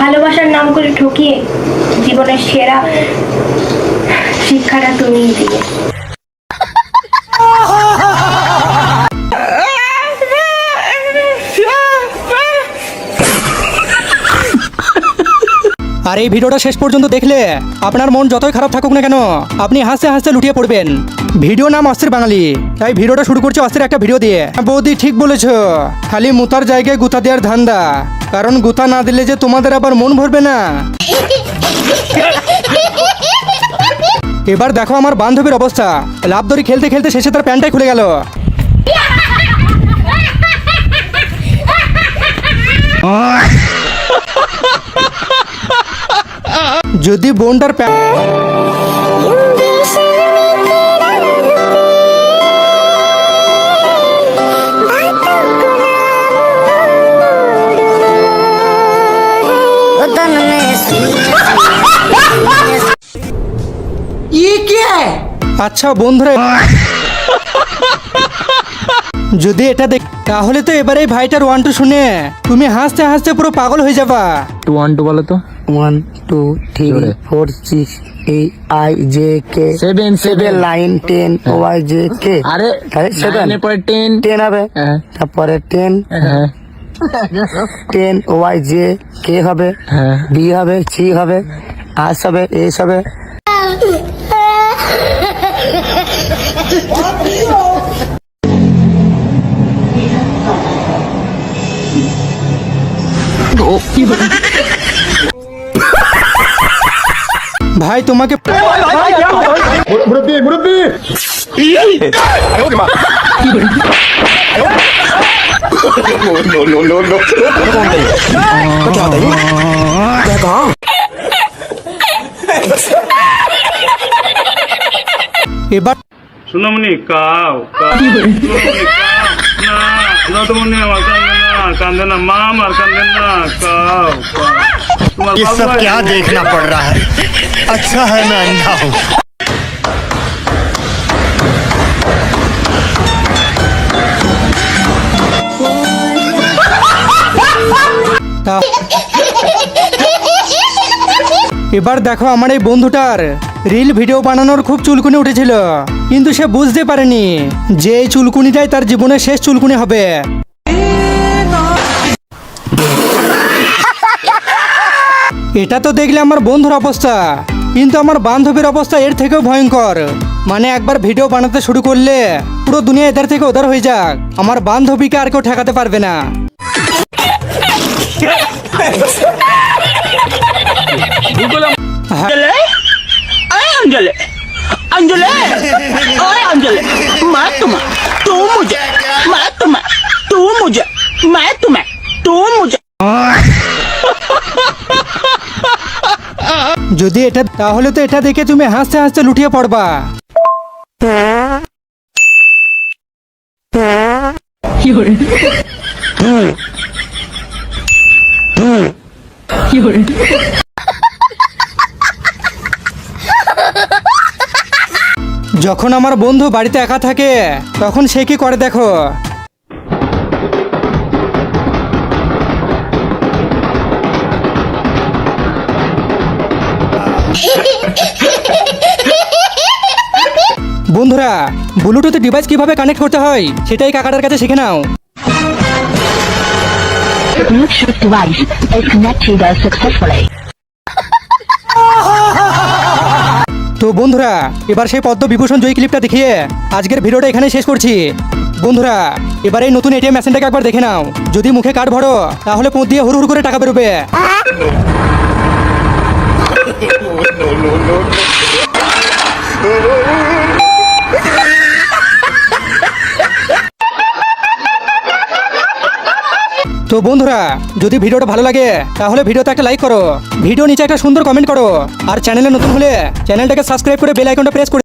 ভালোবাসার নাম করে ঠকিয়ে জীবনের সেরা শিক্ষাটা তুমিই দিলে আর এই ভিডিওটা শেষ পর্যন্ত দেখলে আপনার মন যতই খারাপ থাকুক না কেন, আপনি হাসতে হাসতে লুটিয়ে পড়বেন। ভিডিও নাম অস্থির বাঙালি, তাই ভিডিওটা শুরু করছি অস্থির একটা ভিডিও দিয়ে। বৌদি ঠিক বলেছ, খালি মুতার জায়গায় গুতা দেওয়ার ধান্দা। কারণ গুতা না দিলে যে তোমাদের আবার মন ভরবে না। এবার দেখো আমার বান্ধবীর অবস্থা। লাভ দড়ি খেলতে খেলতে শেষে তার প্যান্টটাই খুলে গেল। যদি বোনটার প্যান্ট আচ্ছা বন্ধুরা। যদি এটা দেখ তাহলে তো এবারে ভাইটার ওয়ান টু শুনে। তুমি হাসতে হাসতে পুরো পাগল হয়ে যাবা। টু ওয়ান টু বলো তো। One two three four six eight I J K Seven, seven. Nine ten Y J K আরে সেভেন টেন টেন হবে। হ্যাঁ। তারপরে টেন হ্যাঁ। টেন ওয়াই জে কে হবে হ্যাঁ বি হবে সি হবে আস হবে এস হবে ভাই তোমাকে এবার সোনামণি কাও কাও সোনামণি কাও না নতমণি আমার কান্দে না কান্দে না মা আমার কান্দে না কাও কাও তোমার ये सब বাবা क्या देखना पड़ रहा है अच्छा है मैं अंधा हूँ তা- এবার দেখো আমার এই বন্ধুটার। রিল ভিডিও বানানোর খুব চুলকুনি উঠেছিল। কিন্তু সে বুঝতে পারেনি যে এই চুলকুনিটাই তার জীবনের শেষ চুলকুনি হবে। এটা তো দেখলে আমার বন্ধুর অবস্থা। কিন্তু আমার বান্ধবীর অবস্থা এর থেকেও ভয়ঙ্কর। মানে একবার ভিডিও বানাতে শুরু করলে পুরো দুনিয়া এদের থেকে ওধার হয়ে যাক। আমার বান্ধবীকে আর কেউ ঠেকাতে পারবে না। अंजलि अंजलि ओए अंजलि मैं तुम्हें तू मुझे मैं तुम्हें तू मुझे मैं तुम्हें तू मुझे যদি এটা তাহলে তো এটা দেখে তুমি হাসতে হাসতে লুটিয়ে পড়বা যখন আমার বন্ধু বাড়িতে একা থাকে, তখন সে কি করে দেখো? বন্ধুরা ব্লুটুথ ডিভাইস কীভাবে কানেক্ট করতে হয়, সেটাই কাকাটার কাছে শিখে নাও। Bluetooth device is connected successfully. তো বন্ধুরা এবার সেই পদ্ম বিভূষণ জয়ী ক্লিপটা দেখিয়ে আজকের ভিডিওটা এখানে শেষ করছি বন্ধুরা এবার এই নতুন এটিএম মেশিনটাকে একবার দেখে নাও যদি মুখে কার্ড ভরো তাহলে পোঁত দিয়ে হুড় হুড় করে টাকা বেরোবে বন্ধুরা, যদি ভিডিওটা ভালো লাগে, তাহলে ভিডিওতে একটা লাইক করো। ভিডিও নিচে একটা সুন্দর কমেন্ট করো। আর চ্যানেলে নতুন হলে চ্যানেলটাকে সাবস্ক্রাইব করে বেল আইকনটা প্রেস করে